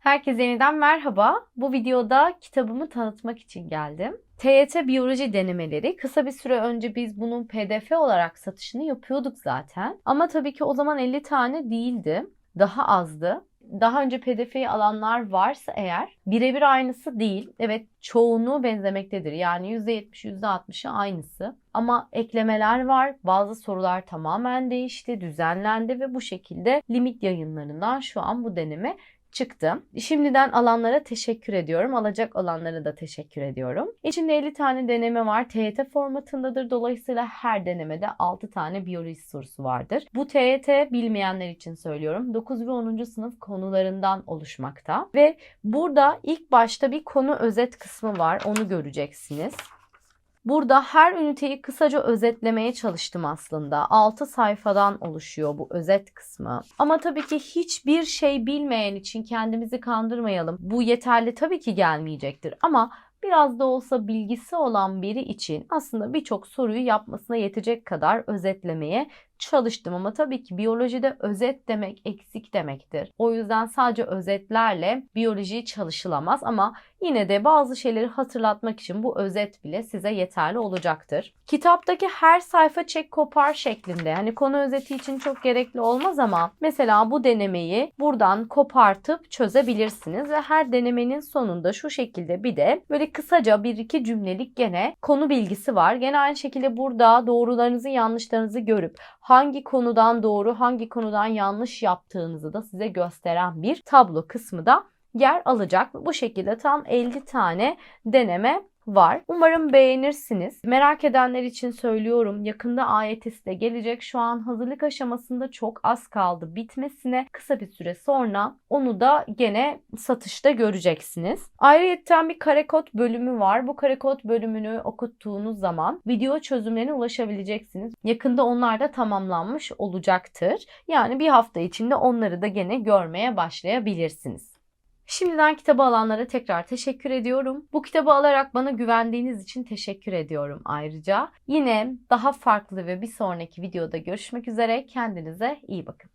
Herkese yeniden merhaba. Bu videoda kitabımı tanıtmak için geldim. TYT Biyoloji Denemeleri. Kısa bir süre önce biz bunun PDF olarak satışını yapıyorduk zaten. Ama tabii ki o zaman 50 tane değildi. Daha azdı. Daha önce PDF'yi alanlar varsa eğer birebir aynısı değil. Evet çoğunluğu benzemektedir. Yani %70, %60'ı aynısı. Ama eklemeler var. Bazı sorular tamamen değişti, düzenlendi ve bu şekilde limit yayınlarından şu an bu deneme çıktı. Şimdiden alanlara teşekkür ediyorum. Alacak olanlara da teşekkür ediyorum. İçinde 50 tane deneme var. TYT formatındadır. Dolayısıyla her denemede 6 tane biyoloji sorusu vardır. Bu TYT bilmeyenler için söylüyorum. 9 ve 10. sınıf konularından oluşmakta. Ve burada ilk başta bir konu özet kısmı var. Onu göreceksiniz. Burada her üniteyi kısaca özetlemeye çalıştım aslında. 6 sayfadan oluşuyor bu özet kısmı. Ama tabii ki hiçbir şey bilmeyen için kendimizi kandırmayalım. Bu yeterli tabii ki gelmeyecektir ama biraz da olsa bilgisi olan biri için aslında birçok soruyu yapmasına yetecek kadar özetlemeye çalıştım ama tabii ki biyolojide özet demek eksik demektir. O yüzden sadece özetlerle biyoloji çalışılamaz ama yine de bazı şeyleri hatırlatmak için bu özet bile size yeterli olacaktır. Kitaptaki her sayfa çek kopar şeklinde. Hani konu özeti için çok gerekli olmaz ama mesela bu denemeyi buradan kopartıp çözebilirsiniz ve her denemenin sonunda şu şekilde bir de böyle kısaca bir iki cümlelik gene konu bilgisi var. Gene aynı şekilde burada doğrularınızı yanlışlarınızı görüp hangi konudan doğru, hangi konudan yanlış yaptığınızı da size gösteren bir tablo kısmı da yer alacak. Bu şekilde tam 50 tane deneme var. Umarım beğenirsiniz. Merak edenler için söylüyorum. Yakında AYT'si de gelecek. Şu an hazırlık aşamasında çok az kaldı bitmesine. Kısa bir süre sonra onu da gene satışta göreceksiniz. Ayrıca bir karekod bölümü var. Bu karekod bölümünü okuttuğunuz zaman video çözümlerine ulaşabileceksiniz. Yakında onlar da tamamlanmış olacaktır. Yani bir hafta içinde onları da gene görmeye başlayabilirsiniz. Şimdiden kitabı alanlara tekrar teşekkür ediyorum. Bu kitabı alarak bana güvendiğiniz için teşekkür ediyorum ayrıca. Yine daha farklı ve bir sonraki videoda görüşmek üzere. Kendinize iyi bakın.